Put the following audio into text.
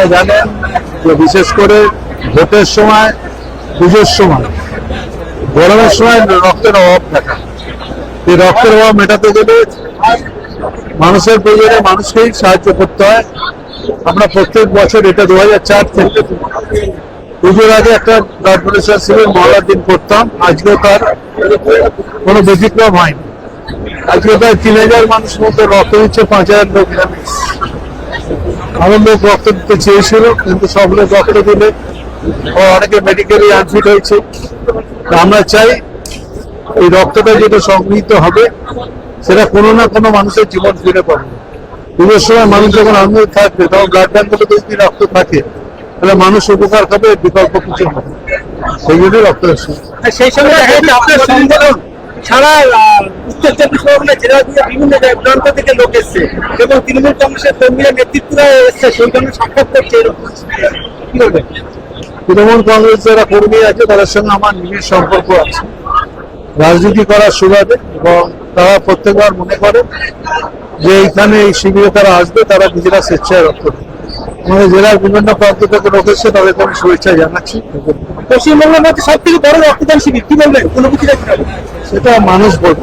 আপনারা জানেন যে বিশেষ করে ভোটের সময়, পুজোর সময়, গরমের সময় রক্তের অভাব দেখা। এই রক্তের অভাব মেটাতে গেলে মানুষের প্রয়োজনে মানুষকেই সাহায্য করতে হয়। আমরা প্রত্যেক বছর এটা দু হাজার চার থেকে পুজোর আগে একটা ব্লাড ডোনেশন শিবির মহলার দিন করতাম। আজকেও তার কোনো ব্যতিক্রম হয়নি। আজকে প্রায় তিন হাজার মানুষ মধ্যে রক্ত দিচ্ছে, পাঁচ হাজার লোক। লোক রক্ত দিতে চেয়েছিল কিন্তু সব লোক রক্ত দিলে ও অনেকে মেডিকেলি আনফিট হয়েছে। আমরা চাই এই রক্তটা যেটা সংগৃহীত হবে সেটা কোনো না কোনো মানুষের জীবন ফিরে পাবে। পুজোর সময় মানুষ যখন আনন্দ থাকবে তখন ব্লাড ব্যাঙ্কগুলোতে যদি রক্ত থাকে তাহলে মানুষ উপকার হবে বিকল্প কিছু হবে সেই জন্যই রক্ত সেই সঙ্গে আপনার সংগঠন সারা উত্তর জেলা দিয়ে বিভিন্ন প্রান্ত থেকে লোক এসছে এবং তৃণমূল কংগ্রেসের কর্মীরা নেতৃত্বরা এসছে। সেই জন্য সাক্ষাৎ করছে এরকম কি বলবেন? তৃণমূল কংগ্রেস যারা কর্মী আছে তাদের সঙ্গে আমার নিজের সম্পর্ক আছে। রাজনীতি করার সুবাদে এবং তারা প্রত্যেকবার মনে করে যে এইখানে এই শিবিরে তারা আসবে তারা নিজেরা স্বেচ্ছায় রক্ত আমাদের জেলার বিভিন্ন প্রান্ত থেকে লোক এসছে তাদেরকে আমি শুভেচ্ছা জানাচ্ছি। পশ্চিমবঙ্গের মধ্যে সব থেকে বড় রক্তদান শিবির কি বলবেন? অনুভূতিটা কি সেটা মানুষ বলবে।